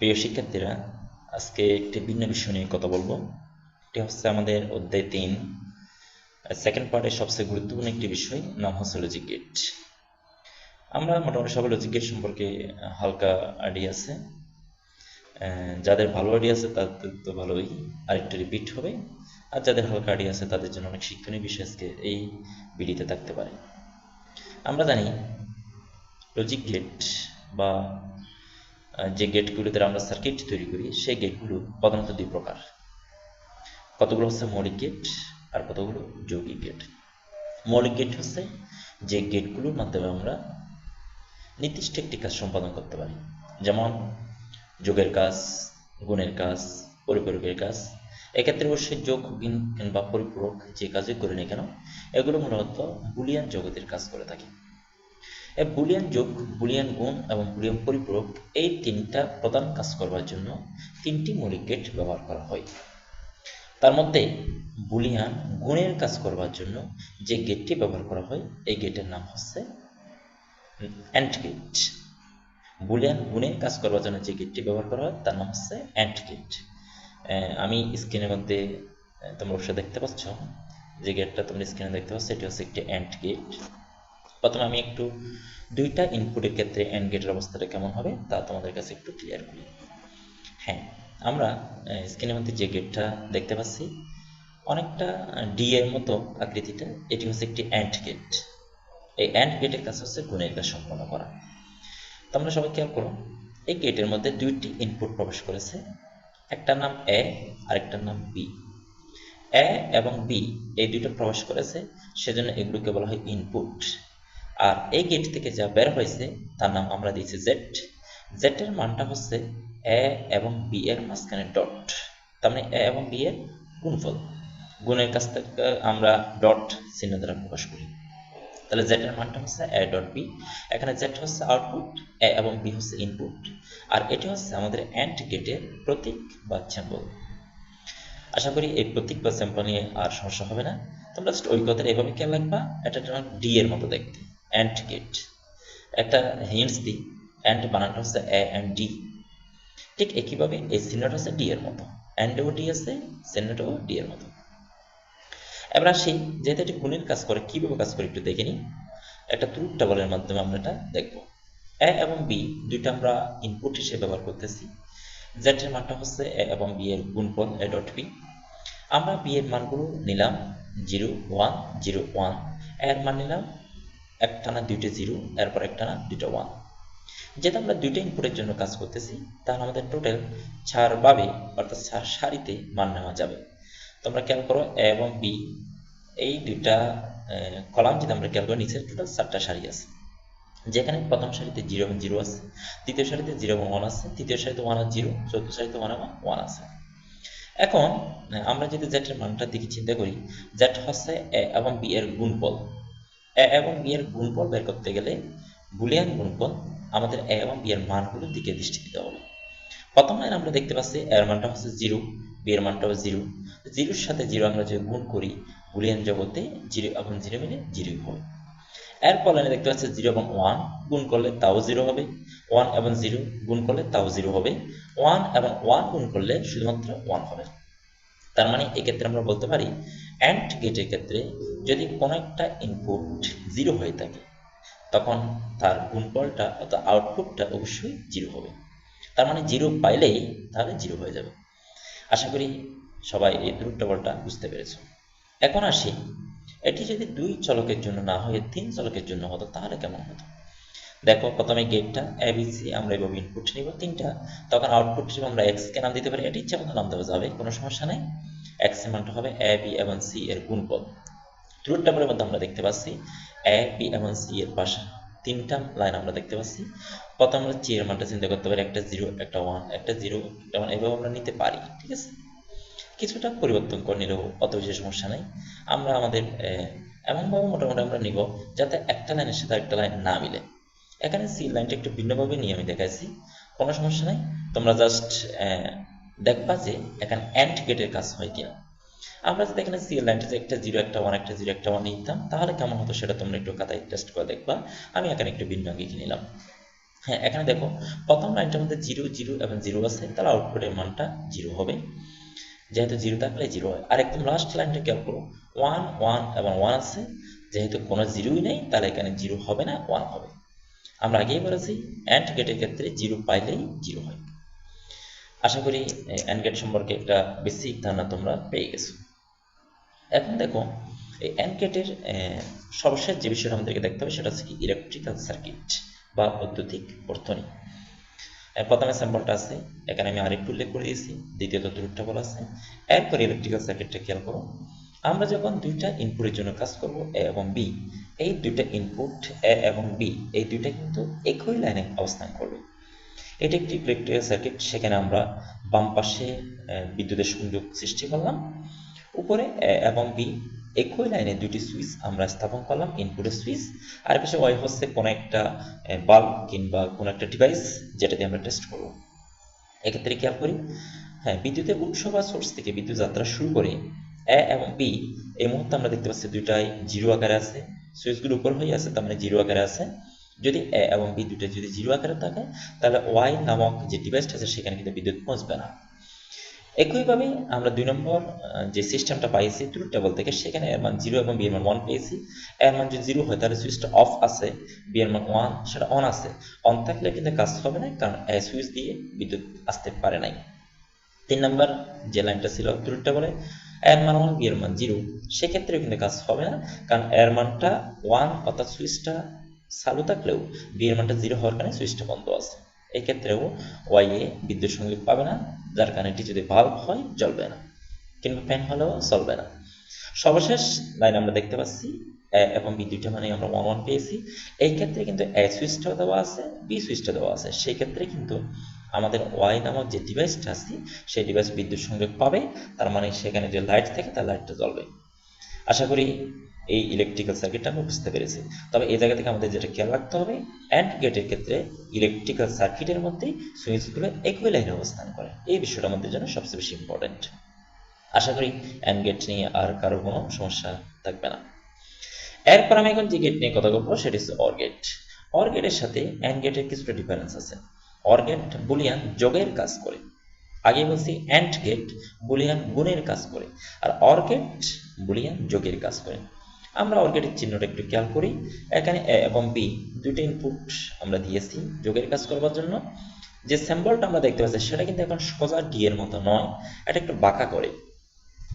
প্রিয় শিক্ষার্থীরা, আজকে একটি ভিন্ন বিষয় নিয়ে কথা বলব। এটি হচ্ছে আমাদের অধ্যায় তিন। সেকেন্ড পার্টের সবচেয়ে গুরুত্বপূর্ণ একটি বিষয়, নাম হচ্ছে লজিক গেট আমরা মোটামুটি সবাই লজিক গেট সম্পর্কে হালকা আইডিয়া আছে। যাদের ভালো আইডিয়া আছে তাদের তো ভালোই। আরেকটু রিপিট হবে। আর যাদের হালকা আইডিয়া আছে তাদের জন্য অনেক শিক্ষণীয় বিষয় আজকে এই ভিডিওতে থাকতে পারে। আমরা জানি লজিক গেট বা যে গেটগুলোতে আমরা সার্কিট তৈরি করি, সেই গেটগুলো প্রধানত দুই প্রকার। কতগুলো হচ্ছে মৌলিক গেট আর কতগুলো যৌগিক গেট। মৌলিক গেট হচ্ছে যে গেটগুলোর মাধ্যমে আমরা নির্দিষ্ট একটি কাজ সম্পাদন করতে পারি। যেমন যোগের কাজ, গুণের কাজ, পরিপূরকের কাজ। এক্ষেত্রে অবশ্যই যোগ কিংবা পরিপূরক যে কাজই করি না কেন, এগুলো মূলত বুলিয়ান জগতের কাজ করে থাকে। বুলিয়ান যোগ, বুলিয়ান গুণ এবং বুলিয়ান পরিপূরক এই তিনটা প্রধান কাজ করবার জন্য তিনটি মৌলিক গেট ব্যবহার করা হয়। তার মধ্যে বুলিয়ান গুণের কাজ করবার জন্য যে গেটটি ব্যবহার করা হয়, এই গেটের নাম হচ্ছে অ্যান্ড গেট বুলিয়ান গুণের কাজ করবার জন্য যে গেটটি ব্যবহার করা হয়, তার নাম হচ্ছে অ্যান্ড গেট আমি স্ক্রিনের মধ্যে তোমরা অবশ্যই দেখতে পাচ্ছ যে গেটটা তোমরা স্ক্রিনে দেখতে পাচ্ছ এটি হচ্ছে একটি অ্যান্ড গেট প্রথমে আমি একটু দুইটা ইনপুটের ক্ষেত্রে অ্যান্ড গেটের অবস্থাটা কেমন হবে তা তোমাদের কাছে একটু ক্লিয়ার করি। হ্যাঁ আমরা স্ক্রিনের মধ্যে যে গেটটা দেখতে পাচ্ছি, অনেকটা ডি এর মতো আকৃতিটা, এটি হচ্ছে একটি অ্যান্ড গেট এই অ্যান্ড গেটের কাজ হচ্ছে গুণের কাজ সম্পন্ন করা। তোমরা সবাই খেয়াল করো, এই গেটের মধ্যে দুইটি ইনপুট প্রবেশ করেছে, একটার নাম এ আরেকটার নাম বি এ এবং বি এই দুইটা প্রবেশ করেছে, সেজন্য এগুলোকে বলা হয় ইনপুট আর এই গেট থেকে যা বের হয়েছে, তার নাম আমরা দিয়েছি জেড এর মানটা হচ্ছে এ এবং বি এর মাঝখানে ডট তার মানে এ এবং বি এর গুণফল। গুণের কাছ থেকে আমরা ডট চিহ্ন দ্বারা প্রকাশ করি। তাহলে জেড এর মানটা হচ্ছে এ ডট বি এখানে জেড হচ্ছে আউটপুট এ এবং বি হচ্ছে ইনপুট আর এটি হচ্ছে আমাদের অ্যান্ড গেটের প্রতীক বা স্যাম্পল আশা করি এই প্রতীক বা স্যাম্পল নিয়ে আর সমস্যা হবে না। তোমরা জাস্ট ওই কথাটা এভাবে খেয়াল রাখবা, এটা তোমার ডি এর মতো দেখতে। অ্যান্ড গেট একটা হিন্টস দিই অ্যান্ড বানানটা হচ্ছে এ অ্যান্ড ডি ঠিক একইভাবে এই চিহ্নটা হচ্ছে ডি এর মতো। অ্যান্ডও ডি আছে, চিহ্নটাও ডি এর মতো। এবার আসি, যেহেতু এটি গুণের কাজ করে, কীভাবে কাজ করে একটু দেখে নিই। একটা ট্রুথ টেবলের মাধ্যমে আমরা এটা দেখব। এ এবং বি দুইটা আমরা ইনপুট হিসেবে ব্যবহার করতেছি। জেড এর মানটা হচ্ছে এ এবং বি এর গুণফল এ ডট বি আমরা বি এর মানগুলো নিলাম জিরো ওয়ান জিরো ওয়ানের মান নিলাম একটানা দুইটা জিরো, এরপর একটানা দুইটা ওয়ান। যেহেতু আমরা দুইটা ইনপুটের জন্য কাজ করতেছি, তাহলে আমাদের টোটাল চার ভাবে অর্থাৎ চার সারিতে মান নেওয়া যাবে। তোমরা খেয়াল করো এ এবং বি এই দুইটা কলাম যদি আমরা খেয়াল করি, নিচের টোটাল চারটা সারি আছে। যেখানে প্রথম সারিতে জিরো এবং জিরো আছে, দ্বিতীয় সারিতে জিরো এবং ওয়ান আছে, তৃতীয় সারিতে ওয়ান আর জিরো, চতুর্থ সারিতে ওয়ান এবং ওয়ান আছে। এখন আমরা যদি জেটের মানটার দিকে চিন্তা করি জেট হচ্ছে এ এবং বি এর গুণফল। এ এবং বি এর গুণফল বের করতে গেলে বুলিয়ান গুণফল আমাদের এ এবং বি এর মানগুলোর দিকে দৃষ্টি দিতে হবে। প্রথম লাইন আমরা দেখতে পাচ্ছি, এর মানটা হচ্ছে জিরো বি এর মানটাও জিরো। জিরোর সাথে জিরো আমরা যদি গুণ করি, বুলিয়ান জগতে জিরো এবং জিরো মিলে জিরো হবে এরপর লাইনে দেখতে পাচ্ছি জিরো এবং ওয়ান, গুণ করলে তাও জিরো হবে। ওয়ান এবং জিরো, গুণ করলে তাও জিরো হবে। ওয়ান এবং ওয়ান গুণ করলে শুধুমাত্র ওয়ান হবে। তার মানে এক্ষেত্রে আমরা বলতে পারি অ্যান্ড গেটের ক্ষেত্রে যদি কোনো একটা ইনপুট জিরো হয়ে থাকে, তখন তার গুণফলটা অর্থাৎ আউটপুটটা অবশ্যই জিরো হবে। তার মানে জিরো পাইলেই তাহলে জিরো হয়ে যাবে। আশা করি সবাই এই দ্রুটবলটা বুঝতে পেরেছ। এখন আসি, এটি যদি দুই চলকের জন্য না হয়ে, তিন চলকের জন্য হতো, তাহলে কেমন হতো? দেখো, প্রথমে গেটটা এবিসি আমরা এভাবে ইনপুট নিব, তিনটা। তখন আউটপুট হিসেবে আমরা এক্স কে নাম দিতে পারি, এটি ইচ্ছা মতো নাম দেওয়া যাবে, কোনো সমস্যা নেই। এক্সের মানটা হবে এ বি এবং এর গুণফল। টেবলের মধ্যে আমরা দেখতে পাচ্ছি এবং এর পাশে তিনটা লাইন আমরা দেখতে পাচ্ছি। আমরা এর মানটা চিন্তা করতে পারি, একটা একটা একটা একটা এভাবে আমরা নিতে পারি, ঠিক আছে? কিছুটা পরিবর্তন করে নিলেও অত বেশি সমস্যা নেই। আমরা আমাদের এমনভাবে মোটামুটি আমরা নিব যাতে একটা লাইনের সাথে একটা লাইন না মিলে। এখানে সি লাইনটা একটু ভিন্নভাবে নিয়ে আমি দেখাইছি, কোনো সমস্যা নেই। তোমরা জাস্ট দেখবা যে এখানে অ্যান্ড গেটের কাজ হয় কিনা। আমরা যদি এখানে সি লাইনটাতে একটা জিরো একটা ওয়ান একটা জিরো একটা ওয়ান নিতাম, তাহলে কেমন হতো সেটা তোমরা একটু খাতায় টেস্ট করে দেখবা। আমি এখানে একটু ভিন্ন আগে নিলাম। হ্যাঁ এখানে দেখো, প্রথম লাইনটার মধ্যে জিরো জিরো এবং জিরো আছে, তাহলে আউটপুটের মানটা জিরো হবে। যেহেতু জিরো থাকলে জিরো হয়। আর একদম লাস্ট লাইনটা খেয়াল করো ওয়ান ওয়ান এবং ওয়ান আছে। যেহেতু কোনো জিরোই নেই, তাহলে এখানে জিরো হবে না ওয়ান হবে। আমরা আগেই বলেছি অ্যান্ড গেটের ক্ষেত্রে জিরো পাইলেই জিরো হয়। আশা করি অ্যান্ড সম্পর্কে একটা বেসিক ধারণা তোমরা পেয়ে গেছো। এখন দেখো এই অ্যান্ড সর্বশেষ যে বিষয়টা আমাদেরকে দেখতে হবে, সেটা হচ্ছে কি ইলেকট্রিক্যাল সার্কিট বা বৈদ্যুতিক বর্তনী। প্রথমে স্যাম্পলটা আছে, এখানে আমি আরেকটু উল্লেখ করে দিয়েছি, দ্বিতীয়ত দূরটা বলা আছে। এরপর ইলেকট্রিক্যাল সার্কিটটা খেয়াল করো, আমরা যখন দুইটা ইনপুটের জন্য কাজ করব এ এবং বি এই দুইটা ইনপুট এ এবং বি এই দুইটা কিন্তু একই লাইনে অবস্থান করবে। এটি একটি ইলেকট্রিক্যাল সার্কিট সেখানে আমরা বাম পাশে বিদ্যুতের সংযোগ সৃষ্টি করলাম। উপরে এবং বি একই লাইনে দুটি সুইচ আমরা স্থাপন করলাম ইনপুটের সুইচ। আর পাশে ওয়াই হচ্ছে কোনো একটা বাল্ব কিংবা কোনো একটা ডিভাইস যেটা দিয়ে আমরা টেস্ট করব। এক্ষেত্রে খেয়াল করি হ্যাঁ বিদ্যুতের উৎস বা সোর্স থেকে বিদ্যুৎ যাত্রা শুরু করে এ এবং বি এই মুহূর্তে আমরা দেখতে পাচ্ছি দুইটাই জিরো আকারে আছে। সুইচগুলো উপর হয়ে আছে, তার মানে জিরো আকারে আছে। যদি এ এবং বি দুটো যদি জিরো আকারে থাকে, তাহলে ওয়াই নামক যে ডিভাইসটা আছে, সেখানে কিন্তু বিদ্যুৎ পৌঁছবে না। একইভাবে আমরা দুই নম্বর যে সিস্টেমটা পাইছি ট্রুথ টেবল থেকে, সেখানে এর মান জিরো এবং বি এর মান ওয়ান পেয়েছি। এর মান যদি জিরো হয়, তাহলে সুইচটা অফ আছে বি এর মান ওয়ান সেটা অন আছে। অন থাকলে কিন্তু কাজ হবে না, কারণ এ সুইচ দিয়ে বিদ্যুৎ আসতে পারে নাই। তিন নম্বর যে লাইনটা ছিল ট্রুথ টেবলে এর মান ওয়ান বি এর মান জিরো সেক্ষেত্রেও কিন্তু কাজ হবে না, কারণ এর মানটা ওয়ান অর্থাৎ সুইচটা চালু থাকলেও বি এর মানটা জিরো হওয়ার কারণে সুইচটা বন্ধ আছে। এই ক্ষেত্রেও ওয়াই এ বিদ্যুৎ সংযোগ পাবে না, যার কারণে এটি যদি ভাল্ব হয়, জ্বলবে না, কিংবা ফ্যান হলেও চলবে না। সর্বশেষ লাইন আমরা দেখতে পাচ্ছি এবং বি দুইটা মানে আমরা ওয়ান ওয়ান পেয়েছি। এই ক্ষেত্রে কিন্তু এ সুইচটা দেওয়া আছে বি সুইচটা দেওয়া আছে। সেই ক্ষেত্রে কিন্তু আমাদের ওয়াই নামক যে ডিভাইসটা আছে, সেই ডিভাইস বিদ্যুৎ সংযোগ পাবে। তার মানে সেখানে যে লাইট থাকে, তার লাইটটা জ্বলবে। আশা করি এই ইলেকট্রিক্যাল সার্কিটটা আমরা বুঝতে পেরেছি। তবে এই জায়গা থেকে আমাদের যেটা খেয়াল রাখতে হবে অ্যান্ড গেটের ক্ষেত্রে ইলেকট্রিক্যাল সার্কিটের মধ্যে সুইচগুলো একই লাইনে অবস্থান করে। এই বিষয়টা আমাদের জন্য সবচেয়ে বেশি ইম্পর্টেন্ট আশা করি অ্যান্ড গেট নিয়ে আর কারও কোনো সমস্যা থাকবে না। এরপর আমি এখন যে গেট নিয়ে কথা বলব, সেটি হচ্ছে অর গেট অর গেটের সাথে অ্যান্ড গেটের কিছুটা ডিফারেন্স আছে। অর গেট বুলিয়ান যোগের কাজ করে। আগে বলছি অ্যান্ড গেট বুলিয়ান গুণের কাজ করে। আর অর গেট বুলিয়ান যোগের কাজ করে। আমরা অর্গেটের চিহ্নটা একটু খেয়াল করি। এখানে এ এবং বি দুটো ইনপুট আমরা দিয়েছি যোগের কাজ করবার জন্য। যে স্যাম্বলটা আমরা দেখতে পাচ্ছি, সেটা কিন্তু এখন সোজা ডি এর মতো নয়। এটা একটু বাঁকা করে।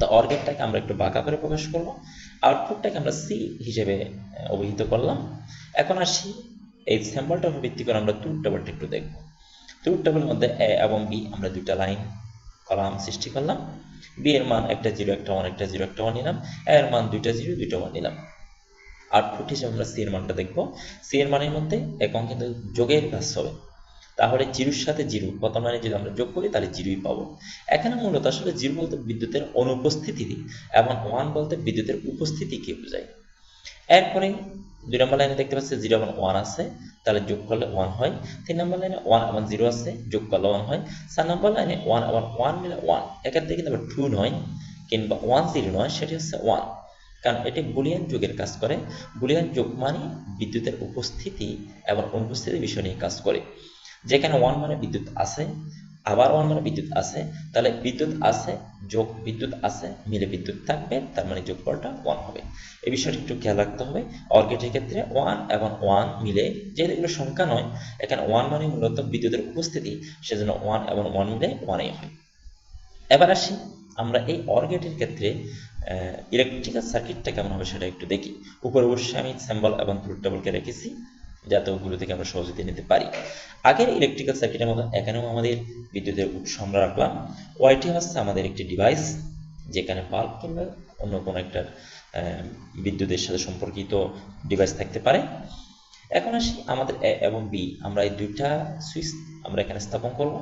তো অর্গেটটাকে আমরা একটু বাঁকা করে প্রকাশ করব। আউটপুটটাকে আমরা সি হিসেবে অভিহিত করলাম। এখন আসি, এই স্যাম্বলটার উপর ভিত্তি করে আমরা টুর টেবলটা একটু দেখব। টুর টেবলের মধ্যে এ এবং বি আমরা দুইটা লাইন কলাম সৃষ্টি করলাম। বি এর মান একটা জিরো, একটা ওয়ান, একটা জিরো, একটা ওয়ান নিলাম। এর মান দুইটা জিরো, দুইটা ওয়ান নিলাম। আউটপুট হিসেবে আমরা সি এর মানটা দেখব। সি এর মানের মধ্যে এখন কিন্তু যোগের কাজ হবে। তাহলে জিরোর সাথে জিরো প্রথম লাইনে যদি আমরা যোগ করি, তাহলে জিরোই পাবো। এখানে মূলত আসলে জিরো বলতে বিদ্যুতের অনুপস্থিতি এবং ওয়ান বলতে বিদ্যুতের উপস্থিতিকে বোঝায়। এরপরে দুই নম্বর লাইনে দেখতে পাচ্ছি জিরো এবং ওয়ান আছে, তাহলে যোগ করলে ওয়ান হয়। তিন নম্বর লাইনে ওয়ান এবং জিরো আছে, যোগ করলে ওয়ান হয়। চার নম্বর লাইনে ওয়ান এবং ওয়ান মিলে ওয়ান এক্ষেত্রে কিন্তু টু নয় কিংবা ওয়ান জিরো নয়, সেটি হচ্ছে ওয়ান। কারণ এটি বুলিয়ান যুগের কাজ করে। বুলিয়ান যুগ মানে বিদ্যুতের উপস্থিতি এবং অনুপস্থিতি বিষয় নিয়ে কাজ করে। যেখানে ওয়ান মানে বিদ্যুৎ আছে আবার মানে বিদ্যুৎ আছে, তাহলে বিদ্যুৎ আছে, যোগ বিদ্যুৎ আছে, মিলে বিদ্যুৎ থাকবে, তার মানে যোগফলটা ওয়ান হবে। এই বিষয়টা একটু খেয়াল রাখতে হবে, অর্গেটের ক্ষেত্রে ওয়ান এবং ওয়ান মিলে যেহেতু এগুলো সংখ্যা নয়, এখানে ওয়ান মানে মূলত বিদ্যুতের উপস্থিতি, সেজন্য ওয়ান এবং ওয়ান মিলে ওয়ানই হয় এবার আসি, আমরা এই অর্গেটের ক্ষেত্রে ইলেকট্রিক্যাল সার্কিটটা কেমন হবে সেটা একটু দেখি। উপরে অবশ্যই আমি স্যাম্বল এবং ট্রুথ টেবলকে রেখেছি। যাতে ওগুলো থেকে আমরা সহজে নিতে পারি। আগের ইলেকট্রিক্যাল সার্কিটের মতো এখানেও আমাদের বিদ্যুতের উৎস আমরা রাখলাম। ওয়াইটি হচ্ছে আমাদের একটি ডিভাইস যেখানে বাল্ব কিংবা অন্য কোনো একটা বিদ্যুতের সাথে সম্পর্কিত ডিভাইস থাকতে পারে। এখন আসি আমাদের এ এবং বি আমরা এই দুইটা সুইচ আমরা এখানে স্থাপন করব।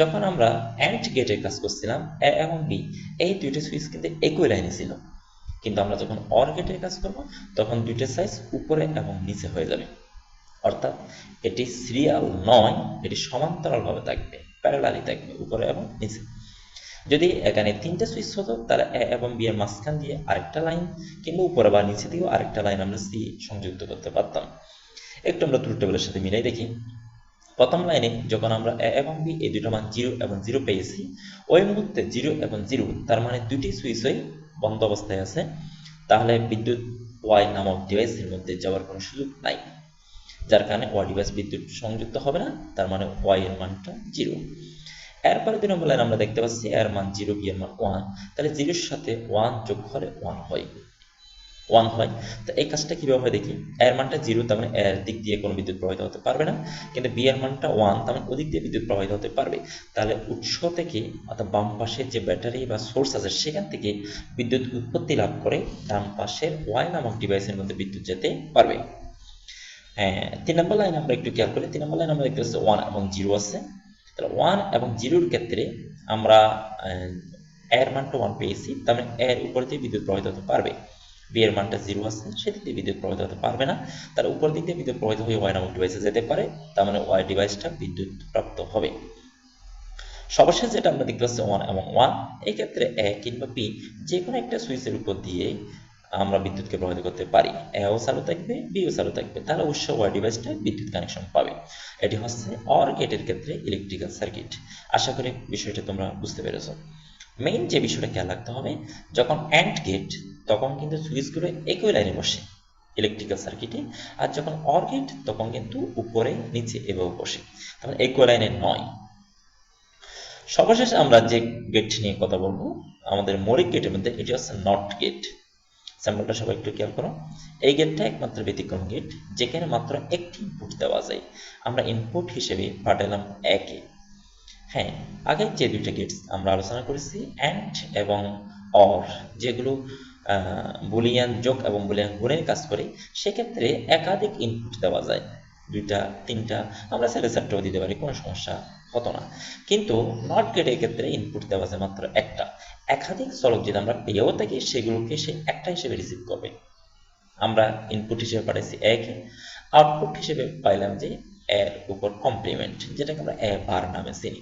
যখন আমরা অ্যান্ড গেটের কাজ করছিলাম এ এবং বি এই দুইটা সুইচ কিন্তু একই লাইনে ছিল। কিন্তু আমরা যখন অর গেটের কাজ করব, তখন দুইটা সাইজ উপরে এবং নিচে হয়ে যাবে। অর্থাৎ এটি সিরিয়াল নয়, এটি সমান্তরালভাবে থাকবে প্যারালালি থাকবে উপরে এবং নিচে। যদি এখানে তিনটা সুইচ হতো, তাহলে এ এবং বি এর মাঝখান দিয়ে আরেকটা লাইন কিংবা উপরে বা নিচে দিয়েও আরেকটা লাইন আমরা সি সংযুক্ত করতে পারতাম। একটু আমরা ট্রুথ টেবিলের সাথে মিলাই দেখি। প্রথম লাইনে যখন আমরা এ এবং বি এই দুটো মান জিরো এবং জিরো পেয়েছি, ওই মুহূর্তে জিরো এবং জিরো তার মানে দুটি সুইচই বন্ধ অবস্থায় আছে। তাহলে বিদ্যুৎ ওয়াই নামক ডিভাইসের মধ্যে যাওয়ার কোনো সুযোগ নাই। যার কারণে ওয়াই ডিভাইস বিদ্যুৎ সংযুক্ত হবে না, তার মানে ওয়াই এর মানটা জিরো এরপরে দুই নম্বর লাইন আমরা দেখতে পাচ্ছি এর মান জিরো বি এর মান ওয়ান তাহলে জিরোর সাথে ওয়ান যোগ হলে ওয়ান হয়। ওয়ান হয়। তো এই কাজটা কীভাবে হয় দেখি? এর মানটা জিরো তার মানে এর দিক দিয়ে কোনো বিদ্যুৎ প্রবাহিত হতে পারবে না। কিন্তু বি এর মানটা ওয়ান তার মানে ওদিক দিয়ে বিদ্যুৎ প্রবাহিত হতে পারবে। তাহলে উৎস থেকে অর্থাৎ বাম পাশের যে ব্যাটারি বা সোর্স আছে, সেখান থেকে বিদ্যুৎ উৎপত্তি লাভ করে ডান পাশের ওয়াই নামক ডিভাইসের মধ্যে বিদ্যুৎ যেতে পারবে। হ্যাঁ তিন নম্বর লাইন আমরা একটু খেয়াল করি। তিন নম্বর লাইন আমরা দেখতে ওয়ান এবং জিরো আছে। তাহলে ওয়ান এবং জিরোর ক্ষেত্রে আমরা এর মানটা ওয়ান পেয়েছি। তার মানে এর উপর দিয়ে বিদ্যুৎ প্রবাহিত হতে পারবে। বি এর মানটা জিরো আছে, সেদিক দিয়ে বিদ্যুৎ প্রবাহিত হতে পারবে না। তার উপর দিক দিয়ে বিদ্যুৎ প্রবাহিত হয়ে ওয়াই নামক ডিভাইসে যেতে পারে। তার মানে ওয়াই ডিভাইসটা বিদ্যুৎ প্রাপ্ত হবে। সর্বশেষ যেটা আমরা দেখতে পাচ্ছি ওয়ান এবং ওয়ান এই ক্ষেত্রে এ কিংবা বি যে কোনো একটা সুইচের উপর দিয়ে আমরা বিদ্যুৎকে প্রভাবিত করতে পারি। এও চালু থাকবে বিও চালু থাকবে। তাহলে অবশ্য ওয়াই ডিভাইসটা বিদ্যুৎ কানেকশন পাবে। এটি হচ্ছে অর গেটের ক্ষেত্রে ইলেকট্রিক্যাল সার্কিট আশা করি বিষয়টা তোমরা বুঝতে পেরেছ। মেইন যে বিষয়টা খেয়াল রাখতে হবে, যখন অ্যান্ড গেট তখন কিন্তু সুইচগুলো একই লাইনে বসে ইলেকট্রিক্যাল সার্কিটে আর যখন অর গেট তখন কিন্তু উপরে, নিচে এভাবে বসে। তখন একই লাইনে নয়। সর্বশেষ আমরা যে গেট নিয়ে কথা বলব, আমাদের মৌলিক গেটের মধ্যে এটি হচ্ছে নট গেট স্যাম্পলটা সবাই একটু খেয়াল করো। এই গেটটা একমাত্র ব্যতিক্রম গেট, যেখানে মাত্র একটি ইনপুট দেওয়া যায়। আমরা ইনপুট হিসেবে পাঠালাম একে। হ্যাঁ আগে যে দুইটা গেটস আমরা আলোচনা করেছি অ্যান্ড এবং অর যেগুলো বুলিয়ান যোগ এবং বুলিয়ান গুণের কাজ করে, সেক্ষেত্রে একাধিক ইনপুট দেওয়া যায়। দুইটা, তিনটা, আমরা চাইলে চারটাও দিতে পারি, কোনো সমস্যা হতো না। কিন্তু নট গেটের ক্ষেত্রে ইনপুট দেওয়া যায় মাত্র একটা। একাধিক চলক যদি আমরা পেয়েও থাকি, সেগুলোকে সে একটা হিসেবে রিসিভ করবে। আমরা ইনপুট হিসেবে পাঠাইছি এক আউটপুট হিসেবে পাইলাম যে এর উপর কমপ্লিমেন্ট যেটাকে আমরা এ বার নামে চিনি।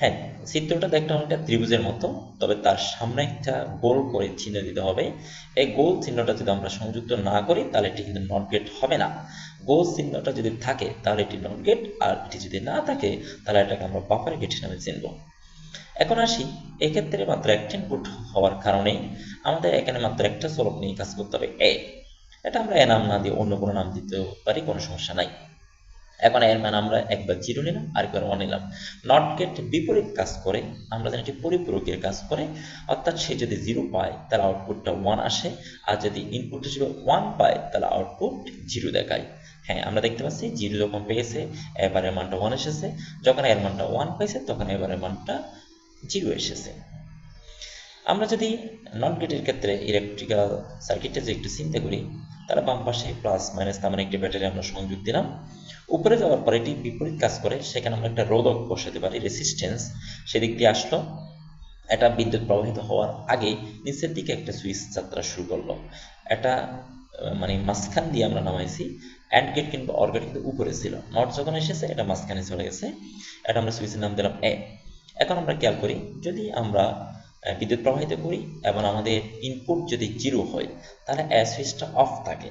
হ্যাঁ চিত্রটা দেখতে অনেকটা ত্রিভুজের মতো, তবে তার সামনে একটা গোল করে চিহ্ন দিতে হবে। এই গোল চিহ্নটা যদি আমরা সংযুক্ত না করি, তাহলে এটি কিন্তু নট গেট হবে না। গোল চিহ্নটা যদি থাকে, তাহলে এটি নট গেট আর এটি যদি না থাকে, তাহলে এটাকে আমরা বাফার গেট হিসাবে চিনব। এখন আসি, এক্ষেত্রে মাত্র একটা ইনপুট হওয়ার কারণে আমাদের এখানে মাত্র একটা চলক নিয়ে কাজ করতে হবে, এ। এটা আমরা এ নাম না দিয়ে অন্য কোনো নাম দিতে পারি, কোনো সমস্যা নাই। এখন এর মান আমরা একবার জিরো নিলাম আরেকবার ওয়ান নিলাম। নট গেট বিপরীত কাজ করে, আমরা জানি এটি পরিপূরকের কাজ করে, অর্থাৎ সে যদি জিরো পায়, তাহলে আউটপুটটা ওয়ান আসে, আর যদি ইনপুট হিসেবে ওয়ান পায়, তাহলে আউটপুট জিরো দেখায়। হ্যাঁ আমরা দেখতে পাচ্ছি জিরো যখন পেয়েছে, এবারের মানটা ওয়ান এসেছে, যখন এর মানটা ওয়ান পেয়েছে তখন এবারের মানটা জিরো এসেছে। আমরা যদি নট গেটের ক্ষেত্রে ইলেকট্রিক্যাল সার্কিটটা যে একটু চিন্তা করি, তাহলে বাম পাশে প্লাস মাইনাস তার মানে একটি ব্যাটারি আমরা সংযোগ দিলাম। উপরে যাওয়ার পরে এটি বিপরীত কাজ করে, সেখানে আমরা একটা রোধক বসাতে পারি রেসিস্টেন্স সেদিক দিয়ে আসলো। এটা বিদ্যুৎ প্রবাহিত হওয়ার আগে নিচের দিকে একটা সুইচ যাত্রা শুরু করল। এটা মানে মাঝখান দিয়ে আমরা নামাইছি অ্যান্ড গেট কিংবা অর্গেট কিন্তু উপরে ছিল। নট যখন এসেছে, এটা মাঝখানে চলে গেছে। এটা আমরা সুইচের নাম দিলাম এ এখন আমরা খেয়াল করি, যদি আমরা বিদ্যুৎ প্রবাহিত করি এবং আমাদের ইনপুট যদি জিরো হয়, তাহলে এ সুইচটা অফ থাকে।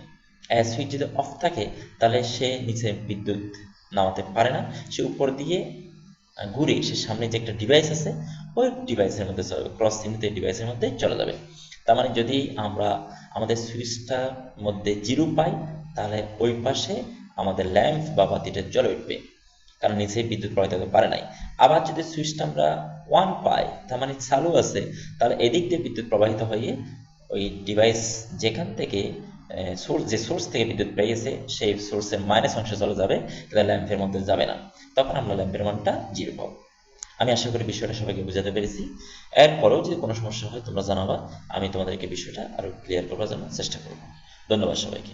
এ সুইচ যদি অফ থাকে, তাহলে সে নিচে বিদ্যুৎ নামাতে পারে না। সে উপর দিয়ে ঘুরে সে সামনে যে একটা ডিভাইস আছে, ওই ডিভাইসের মধ্যে ক্রস চিহ্নিত ডিভাইসের মধ্যে চলে যাবে। তার মানে যদি আমরা আমাদের সুইচটার মধ্যে জিরো পাই, তাহলে ওই পাশে আমাদের ল্যাম্প বা বাতিটা জ্বলে উঠবে। কারণ নিচে বিদ্যুৎ প্রবাহিত হতে পারে নাই। আবার যদি সুইচটা আমরা ওয়ান পাই, তার মানে চালু আছে, তাহলে এদিক দিয়ে বিদ্যুৎ প্রবাহিত হয়ে ওই ডিভাইস যেখান থেকে সোর্স যে সোর্স থেকে বিদ্যুৎ পেয়েছে, সেই সোর্সের মাইনাস অংশে চলে যাবে, তাহলে ল্যাম্পের মধ্যে যাবে না। তখন আমরা ল্যাম্পের মানটা জিরো পাবো। আমি আশা করি বিষয়টা সবাইকে বোঝাতে পেরেছি। এরপরেও যদি কোনো সমস্যা হয়, তোমরা জানাবা, আমি তোমাদেরকে বিষয়টা আরও ক্লিয়ার করার জন্য চেষ্টা করব। ধন্যবাদ সবাইকে।